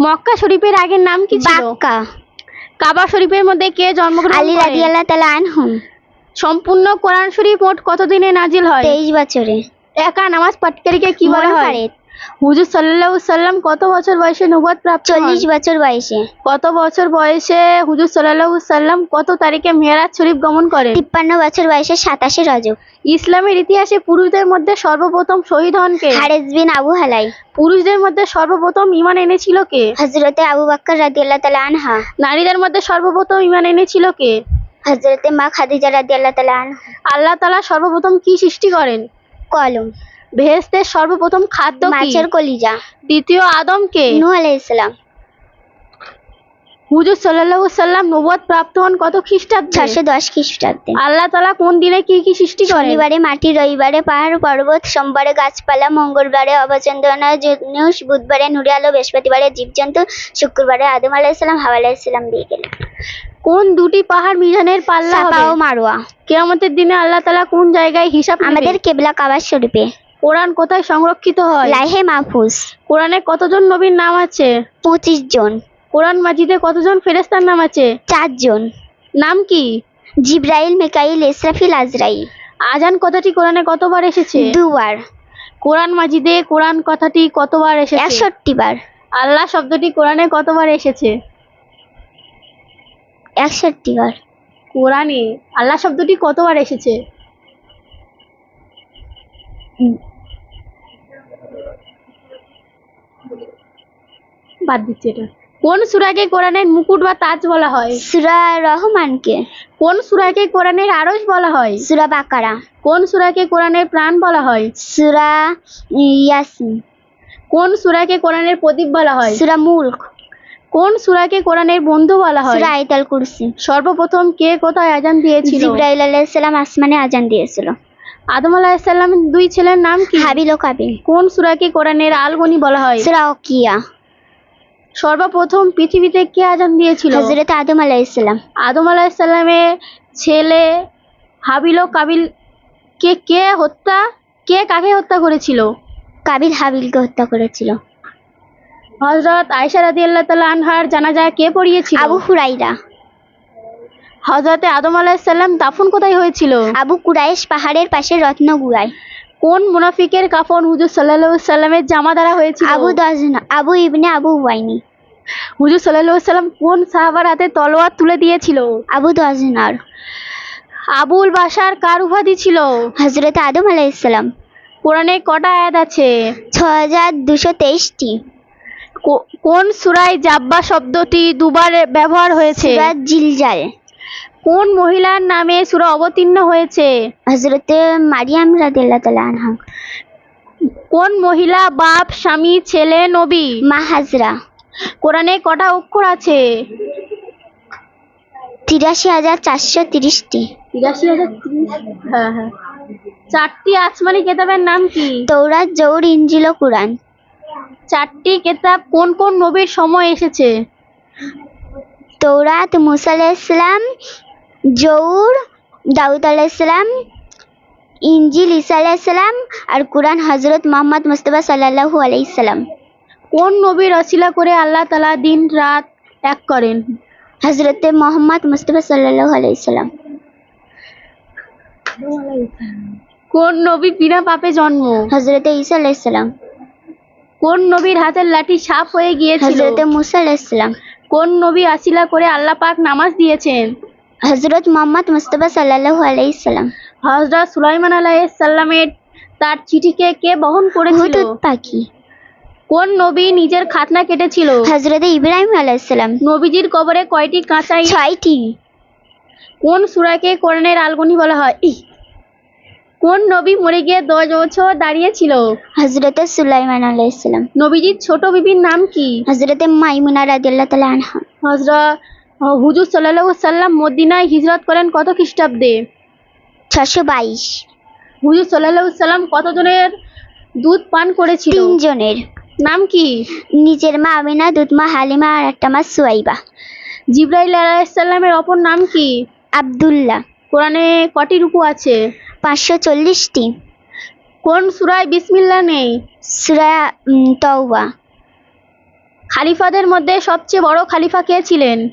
মক্কা শরীফের আগের নাম কি ছিল? বাক্কা। কাবা শরীফের মধ্যে কে জন্মগ্রহণ আলী রাদিয়াল্লাহু তাআলা আনহুম। সম্পূর্ণ কোরআন শরীফ মোট কতদিনে নাজিল হয়? তেইশ বছরে। একা নামাজ পাটকারীকে কি বলা হয়? হুজুর সাল্লাল্লাহু সাল্লাম কত বছর বয়সে নবুয়ত প্রাপ্ত চল্লিশ বছর বয়সে। কত বছর বয়সে হুজুর সাল্লাল্লাহু সাল্লাম কত তারিখে মেরাজ শরীফ গমন করেন? তিপ্পান্ন বছর বয়সে সাতাশে রজব। ইসলামের ইতিহাসে পুরুষদের মধ্যে সর্বপ্রথম শহীদ হন কে? হারেস বিন আবু হালাই। পুরুষদের মধ্যে সর্বপ্রথম ইমান এনেছিল কে? হজরতে আবু বাক্কর রাদিয়াল্লাহু তাআলা আনহা। নারীদের মধ্যে সর্বপ্রথম ইমান এনেছিল কে? হজরতে মা খাদিজা রাদিয়াল্লাহু তাআলা আনহা। আল্লাহ তাআলা সর্বপ্রথম কি সৃষ্টি করেন? কলম। বেহেস্তের সর্বপ্রথম খাদ্য কি? মাছের কলিজা। দ্বিতীয় আদম কে? নূহ আলাইহিস সালাম হুজুর সাল্লাল্লাহু সাল্লাম নবুয়ত প্রাপ্ত হন কত খ্রিস্টাব্দে? ছশো দশ খ্রিস্টাব্দে। আল্লাহ তাআলা কোন দিনে কি কি সৃষ্টি করেন? শনিবারে মাটি রবিবারে পাহাড় পর্বত সোমবারে গাছপালা মঙ্গলবারে অবচন্দ্রনা নিউজ বুধবারে নুরে আলো বৃহস্পতিবারে জীবজন্তু শুক্রবারে আদম আলাইসালাম হাওয়া আলাইসালাম দিয়ে গেলেন। কোন দুটি পাহাড় মিজানের পাল্লা সাফা ও হবে মারোয়া কিয়ামতের দিনে আল্লাহ তাআলা কোন জায়গায় হিসাব আমাদের আমাদের কেবলা কাবার শরীফে। কোরআন কোথায় সংরক্ষিত হয়? লাইহে মাহফুজ। কোরআনে কতজন নবীর নাম আছে? পঁচিশ জন। কোরআন মাজিদে কতজন ফেরেশতার নাম আছে? চারজন নাম কি? জিব্রাইল মেকাইল ইসরাফিল আজরাইল। আজান কথাটি কোরআনে কতবার এসেছে? দুবার। কোরআন মাজিদে কোরআন কথাটি কতবার এসেছে? একষট্টি বার। আল্লাহ শব্দটি কোরআনে কতবার এসেছে? একষট্টি বার। কোরআনে আল্লাহ শব্দটি কতবার এসেছে? বাদ দিচ্ছি এটা। কোন সূরাকে কোরআনের মুকুট বা তাজ বলা হয়? সুরা রহমানকে। কোন সূরাকে কোরআনের আরশ বলা হয়? সুরা বাকারা। কোন সূরাকে কোরআনের প্রাণ বলা হয়? সুরা ইয়াসিন। কোন সূরাকে কোরআনের প্রদীপ বলা হয়? সুরা মুলক। কোন সূরাকে কোরআনের বন্ধু বলা হয়? সুরা আইতাল কুরসি। সর্বপ্রথম কে কোথায় আজান দিয়েছিল? জিব্রাইল আলাইহিস সালাম আসমানে আজান দিয়েছিল। আদম আলাহিসাল্লামের দুই ছেলের নাম কি? হাবিল ও কাবিল। কোন সুরাকে কোরআনের আলগনি বলা হয়? সুরা ওকিয়া। সর্বপ্রথম পৃথিবীতে কে আজান দিয়েছিল? হযরত আদম আলাইহিস সালাম। আদম আলাহিসাল্লামের ছেলে হাবিল ও কাবিল কে কে হত্যা কে কাকে হত্যা করেছিল? কাবিল হাবিলকে হত্যা করেছিল। হযরত আয়েশা রাদিয়াল্লাহু তাআলা আনহার জানাজা কে পড়িয়েছিল? আবু হুরাইরা হযরতে আদম আলাহিসাল্লাম দাফন কোথায় হয়েছিল? আবু কুরাইশ পাহাড়ের পাশে রত্নগুড়ায় কোন মুনাফিকের কাফন হুজুর সাল্লাল্লাহু সাল্লামের জামা দ্বারা হয়েছিল? আবু দজনা আবু ইবনে আবু ওয়াইনি। হুজুর সাল্লাল্লাহু সাল্লাম কোন সাহাবার হাতে তলোয়ার তুলে দিয়েছিল? আবু দজনার। আবুল বাসার কার উপাধি ছিল? হযরত আদম আলাইহিস সালাম। কোরআনে কটা আয়াত আছে? ছ হাজার দুশো তেইশটি। কোন সুরায় জাব্বা শব্দটি দুবার ব্যবহার হয়েছে? জিলজাল। কোন মহিলার নামে সূরা অবতীর্ণ হয়েছে? হযরতে মারিয়াম রাদিয়াল্লাহু তাআলা আনহা। কোন মহিলা বাপ স্বামী ছেলে নবী? মা হাজরা। কোরআনে কটা অক্ষর আছে? তিরাশি হাজার চারশো তিরিশটি। তিরাশি হাজার হ্যাঁ হ্যাঁ। চারটি আসমানি কেতাবের নাম কি? তৌরাত জৌর ইঞ্জিল কোরআন। চারটি কেতাব কোন কোন নবীর সময় এসেছে? তৌরাত মুসা আলাইসালাম জৌর দাউদ আলাইসালাম ইঞ্জিল ঈসা আলাইসালাম আর কুরআন হজরত মোহাম্মদ মুস্তফা সাল্লাল্লাহু আলাইসাল্লাম কোন নবীর অশিলা করে আল্লাহ তালা দিন রাত এক করেন? হজরতে মোহাম্মদ মুস্তফা সাল্লাল্লাহু আলাইসাল্লাম কোন নবী বিনা পাপে জন্ম? হজরতে ঈসা আলাইসাল্লাম কোন নবীর হাতের লাঠি সাপ হয়ে গিয়েছিল? হজরতে মুসা আলাইসাল্লাম কোন নবী আসিলা করে আল্লাহ পাক নামাজ দিয়েছেন? হজরত মোহাম্মদ মুস্তফা সাল্লাল্লাহু আলাইসাল্লাম হজরত সুলাইমান আলাইহিস সালামের তার চিঠিকে কে বহন করেছিল? পাখি। কোন নবী নিজের খাতনা কেটেছিল? হজরতে ইব্রাহিম আলাইসাল্লাম নবীজির কবরে কয়টি কাঁচা? ছয়টি। কোন সূরাকে কোরআনের আলগনি বলা হয়? কোন নবী মরে গিয়ে দশ বছর দাঁড়িয়েছিল? হজরতে সুলাইমান আলাইসাল্লাম নবীজির ছোট বিবির নাম কি? হজরতে মাইমুনা রাদিয়াল্লাহু তাআলা আনহা। হজরত হুজুর সাল্লাল্লাহু সাল্লাম মদিনায় হিজরত করেন কত খ্রিস্টাব্দে? ছশো বাইশ। হুজুর সাল্লাল্লাহু সাল্লাম কতজনের দুধ পান করেছিল? তিনজনের। নাম কি? নিজের মা আমিনা দুধমা হালিমা আর একটা মা সুয়াইবা। জিব্রাইল আলাইসাল্লামের অপর নাম কি? আব্দুল্লাহ। কোরআনে কটি রুকু আছে? পাঁচশো চল্লিশটি। কোন সুরায় বিসমিল্লা নেই? সুরা তওবা। খালিফাদের মধ্যে সবচেয়ে বড় খালিফা কে ছিলেন?